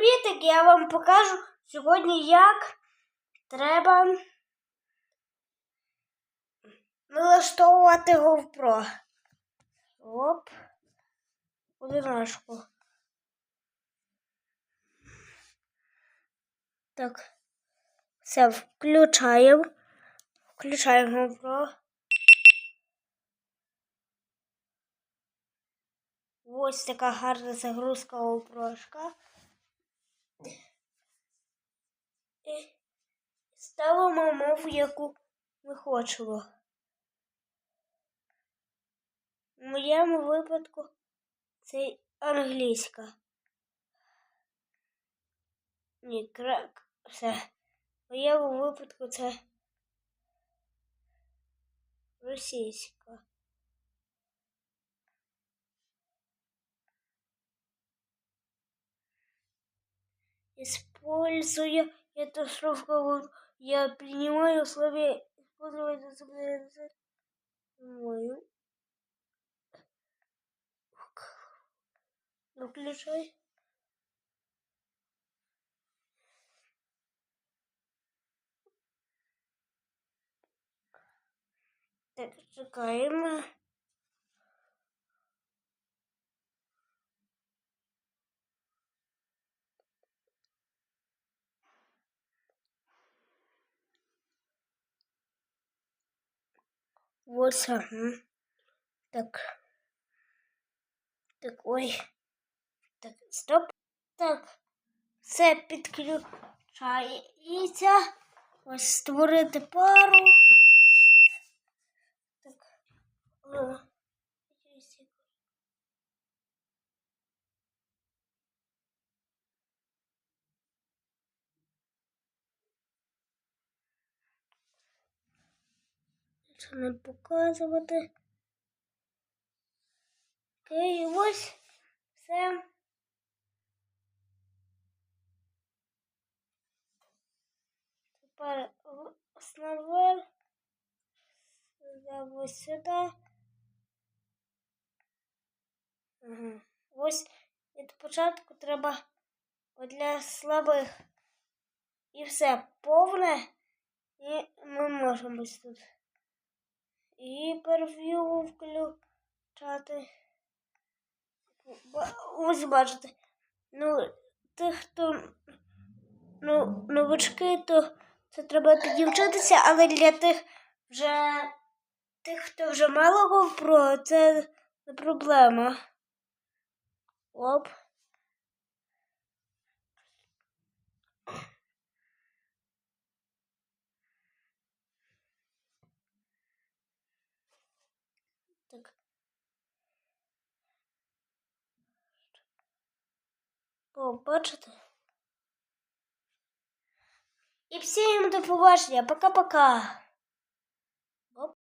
привітик! Я вам покажу сьогодні, як треба налаштовувати GoPro. Оп. Одиночку. Так. Все, включаємо. Включаємо GoPro. Ось така гарна загрузка GoPro-шка. І ставимо мову, яку ми хочемо. В моєму випадку це англійська. Ні, крак. Все. В моєму випадку це російська. Используя эту шифровку, я принимаю условия использования запрета. Мою. Выключай. Так, чекаємо. Вот ага. Так. Так, ой. Так, стоп. Так. Все підключається. Ось створити пару. Так. О. Це не показувати. Окей, ось все. Тепер основне ось сюди. Ага. Ось від початку треба для слабих. І все повне. І ми можемо тут. І перв'ю включати. Ось бачите. Ну, тих, хто ну, новачки, то це треба тоді вчитися, але для тих вже тих, хто вже мало GoPro, це не проблема. Оп. Так. О, бачите? І всім до побачення. Пока-пока.